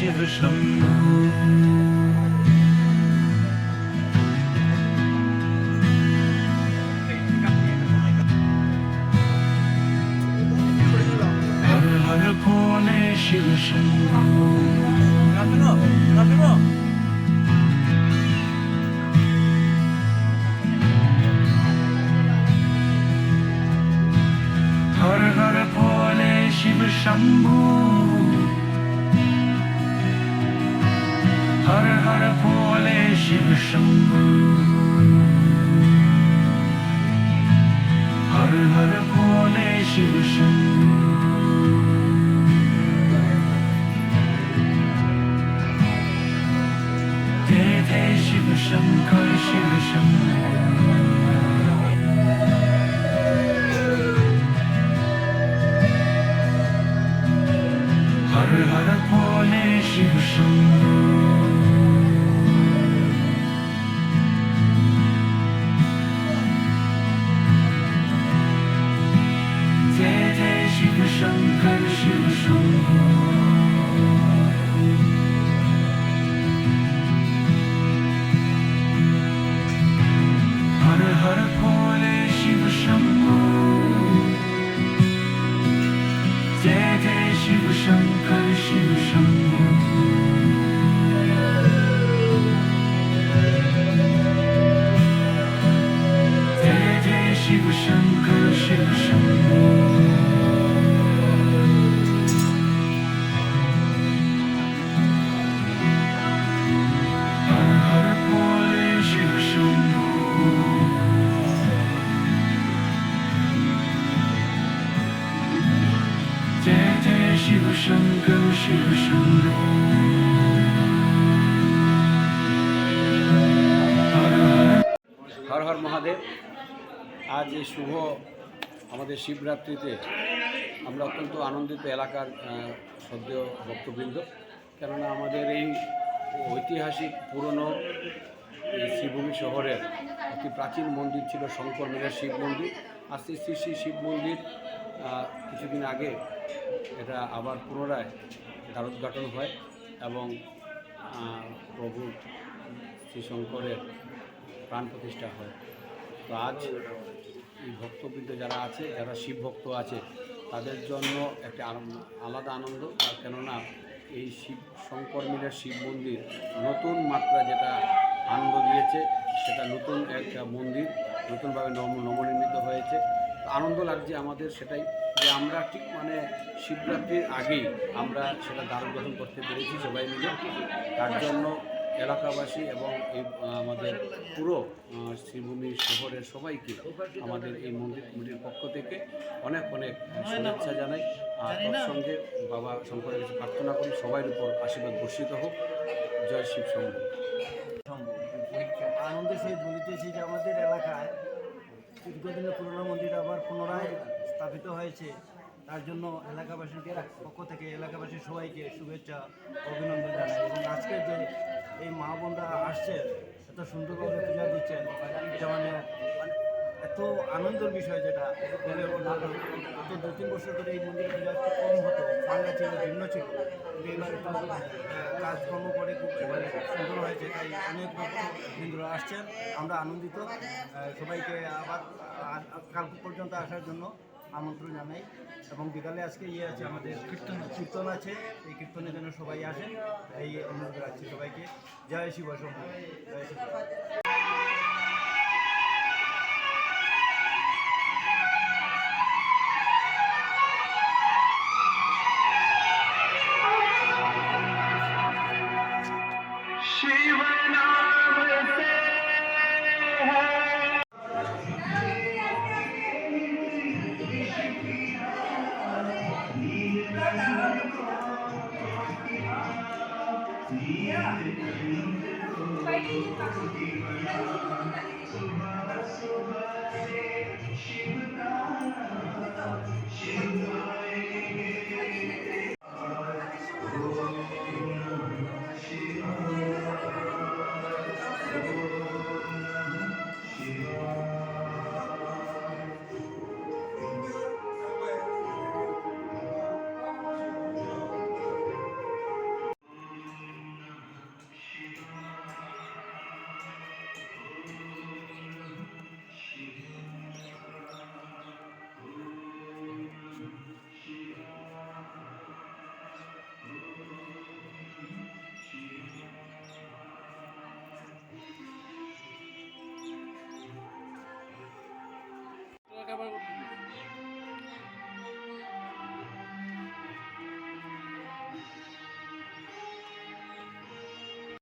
शिव शंभो हर हर भोले शिव शंभो हर हर भोले Shiv Shambho Har har Pole Shiv Shambhu Har har Pole Shiv Shambhu Te Te Shiv Shankar 幸福,시 루, 하루하루꼬 리, 시 루, 시 무, 뛰 어, 뛰 어, 시 루, 시 무, 끄 리, 시 루, 시 무, 뛰 어, 뛰 어, Shiv Shankar Shiv Shambho हर हर হর হর মহাদেব আজ এই শুভ আমাদের শিবরাত্রিতে আমরা অত্যন্ত আনন্দিত এলাকার আহ, সদ্য ভক্তবৃন্দ কেননা আমাদের এই ঐতিহাসিক পুরনো এই শ্রীভূমি শহরের একটি প্রাচীন মন্দির ছিল শঙ্কর মেঘের শিব মন্দির আস্তে শ্রী শ্রী শিব মন্দির আহ, কিছুদিন আগে এটা আবার পুনরায় দ্বারোদ্ঘাটন হয় এবং প্রভু শ্রী শঙ্করের প্রাণ প্রতিষ্ঠা হয়। তো আজ এই ভক্তবৃন্দ যারা আছে, যারা শিব ভক্ত আছে, তাদের জন্য একটা আলাদা আনন্দ। আর কেননা এই শিব, শঙ্কর মিলের শিব মন্দির নতুন মাত্রা যেটা আনন্দ দিয়েছে, সেটা নতুন একটা মন্দির, নতুনভাবে নব নবনির্মিত হয়েছে। আনন্দ লাগছে আমাদের সেটাই যে আমরা ঠিক মানে শিবরাত্রির আগেই আমরা সেটা দারুণ গঠন করতে পেরেছি সবাই মিলে। তার জন্য এলাকাবাসী এবং এই আমাদের পুরো শ্রীভূমি শহরের সবাইকে আমাদের এই মন্দির কমিটির পক্ষ থেকে অনেক অনেক শুভেচ্ছা জানাই। আর তার সঙ্গে বাবা শঙ্করের কাছে প্রার্থনা করি সবার উপর আশীর্বাদ বর্ষিত হোক। জয় শিব শম্ভু। আনন্দের সহিত বলিতেছি যে আমাদের এলাকায় দীর্ঘদিনের পুরনো মন্দির আবার পুনরায় স্থাপিত হয়েছে, তার জন্য এলাকাবাসীকে, পক্ষ থেকে এলাকাবাসী সবাইকে শুভেচ্ছা, অভিনন্দন জানাই। এবং আজকের যে এই মা বোনরা আসছে এত সুন্দরভাবে পূজা দিচ্ছেন, এটা মানে এত আনন্দের বিষয় যেটা গত দু তিন বছর ধরে এই মন্দির পূজা কম হতো বাংলা ছিল, ভিন্ন ছিল। কিন্তু এবার একটু কাজকর্ম করে খুব এবারে সুন্দর হয়েছে, তাই অনেক হিন্দুরা আসছেন, আমরা আনন্দিত। সবাইকে আবার কাল পর্যন্ত আসার জন্য আমন্ত্রণ জানাই। এবং বিকালে আজকে ইয়ে আছে, আমাদের কীর্তন কীর্তন আছে, এই কীর্তনের জন্য সবাই আসেন এই অনুরোধ রাখছি সবাইকে। জয় শিব জয় শিব